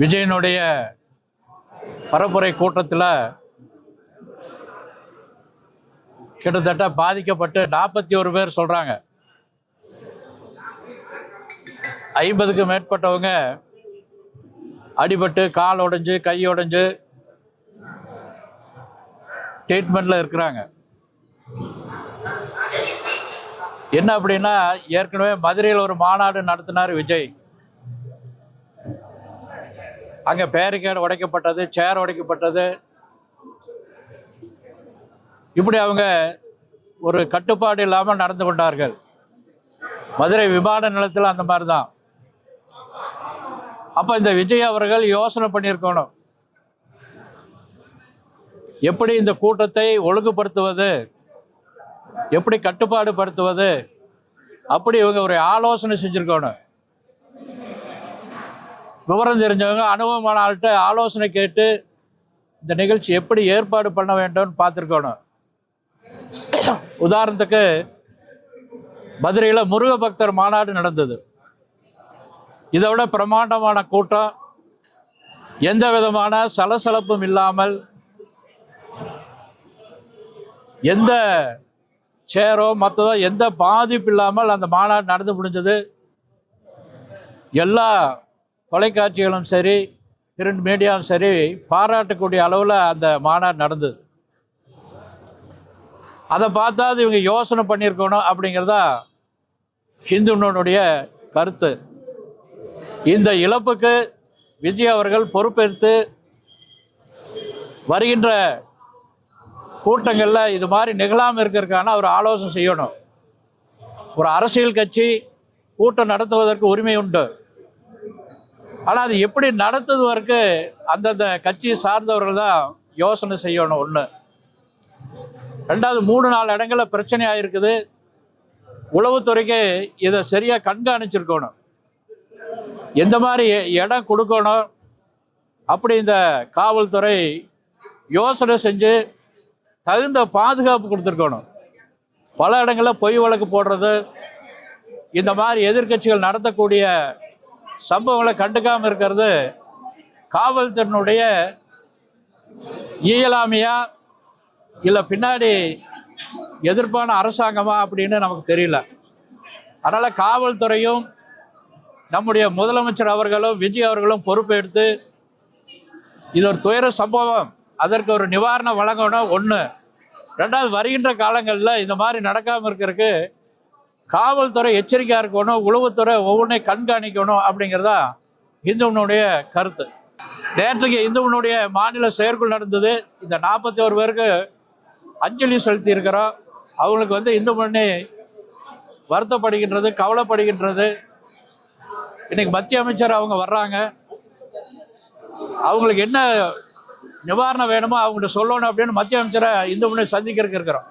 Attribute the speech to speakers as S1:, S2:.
S1: விஜயனுடைய பரப்புரை கூட்டத்தில் கிட்டத்தட்ட பாதிக்கப்பட்டு நாற்பத்தி ஒரு பேர் சொல்கிறாங்க ஐம்பதுக்கு மேற்பட்டவங்க அடிபட்டு கால் உடைஞ்சு கை உடைஞ்சு ட்ரீட்மெண்ட்டில் இருக்கிறாங்க. என்ன அப்படின்னா ஏற்கனவே மதுரையில் ஒரு மாநாடு நடத்தினார் விஜய். அங்கே பேரிகேடு உடைக்கப்பட்டது சேர் உடைக்கப்பட்டது. இப்படி அவங்க ஒரு கட்டுப்பாடு இல்லாமல் நடந்து கொண்டார்கள். மதுரை விமான நிலையத்தில் அந்த மாதிரி தான் அப்போ இந்த விஜய் அவர்கள் யோசனை பண்ணியிருக்கணும். எப்படி இந்த கூட்டத்தை ஒழுங்குபடுத்துவது? எப்படி கட்டுப்பாடு படுத்துவது அப்படி இவங்க ஒரு ஆலோசனை செஞ்சுருக்கணும். விவரம் தெரிஞ்சவங்க அனுபவமான ஆள்கிட்ட ஆலோசனை கேட்டு இந்த நிகழ்ச்சி எப்படி ஏற்பாடு பண்ண வேண்டும்னு பார்த்துருக்கணும். உதாரணத்துக்கு மதுரையில் முருக பக்தர் மாநாடு நடந்தது. இதை விட பிரமாண்டமான கூட்டம் எந்த விதமான சலசலப்பும் இல்லாமல் எந்த சேரோ மற்றதோ எந்த பாதிப்பு இல்லாமல் அந்த மாநாடு நடந்து முடிஞ்சது. எல்லா தொலைக்காட்சிகளும் சரி பிரிண்ட் மீடியாவும் சரி பாராட்டக்கூடிய அளவில் அந்த மாநாடு நடந்தது. அதை பார்த்தாது இவங்க யோசனை பண்ணியிருக்கணும் அப்படிங்கிறதா ஹிந்துனுடைய கருத்து. இந்த இழப்புக்கு விஜய் அவர்கள் பொறுப்பேற்று வருகின்ற கூட்டங்களில் இது மாதிரி நிகழாமல் இருக்கிறதுக்கான அவர் ஆலோசனை செய்யணும். ஒரு அரசியல் கட்சி கூட்டம் நடத்துவதற்கு உரிமை உண்டு. ஆனால் அது எப்படி நடத்துவதற்கு அந்தந்த கட்சியை சார்ந்தவர்கள் தான் யோசனை செய்யணும் ஒன்று ரெண்டாவது மூணு நாலு இடங்களில் பிரச்சனை ஆகிருக்குது உளவுத்துறைக்கு இதை சரியாக கண்காணிச்சிருக்கணும். எந்த மாதிரி இடம் கொடுக்கணும் அப்படி இந்த காவல்துறை யோசனை செஞ்சு தகுந்த பாதுகாப்பு கொடுத்துருக்கணும். பல இடங்களில் பொய் வழக்கு போடுறது இந்த மாதிரி எதிர்க்கட்சிகள் நடத்தக்கூடிய சம்பவங்களை கண்டுக்காமல் இருக்கிறது. காவல்துறையினுடைய இயலாமையா? இல்லை பின்னாடி எதிர்ப்பான அரசாங்கமா அப்படின்னு நமக்கு தெரியல. அதனால் காவல்துறையும் நம்முடைய முதலமைச்சர் அவர்களும் விஜய் அவர்களும் பொறுப்பெடுத்து இது ஒரு துயர சம்பவம். அதற்கு ஒரு நிவாரணம் வழங்கணும். ஒன்று ரெண்டாவது வருகின்ற காலங்களில் இந்த மாதிரி நடக்காமல் இருக்கிறதுக்கு காவல்துறை எச்சரிக்கையாக இருக்கணும் உளவுத்துறை ஒவ்வொன்றையும் கண்காணிக்கணும் அப்படிங்கிறதா இந்துவனுடைய கருத்து. நேற்றுக்கு இந்துவனுடைய மாநில செயற்குழு நடந்தது. இந்த நாற்பத்தி ஒரு பேருக்கு அஞ்சலி செலுத்தி இருக்கிறோம் அவங்களுக்கு வந்து இந்து மண்ணி வருத்தப்படுகின்றது கவலைப்படுகின்றது. இன்னைக்கு மத்திய அமைச்சர் அவங்க வர்றாங்க. அவங்களுக்கு என்ன நிவாரணம் வேணுமோ அவங்கள்ட்ட சொல்லணும் அப்படின்னு மத்திய அமைச்சரை இந்து முன்னே சந்திக்கிறதுக்கு இருக்கிறோம்.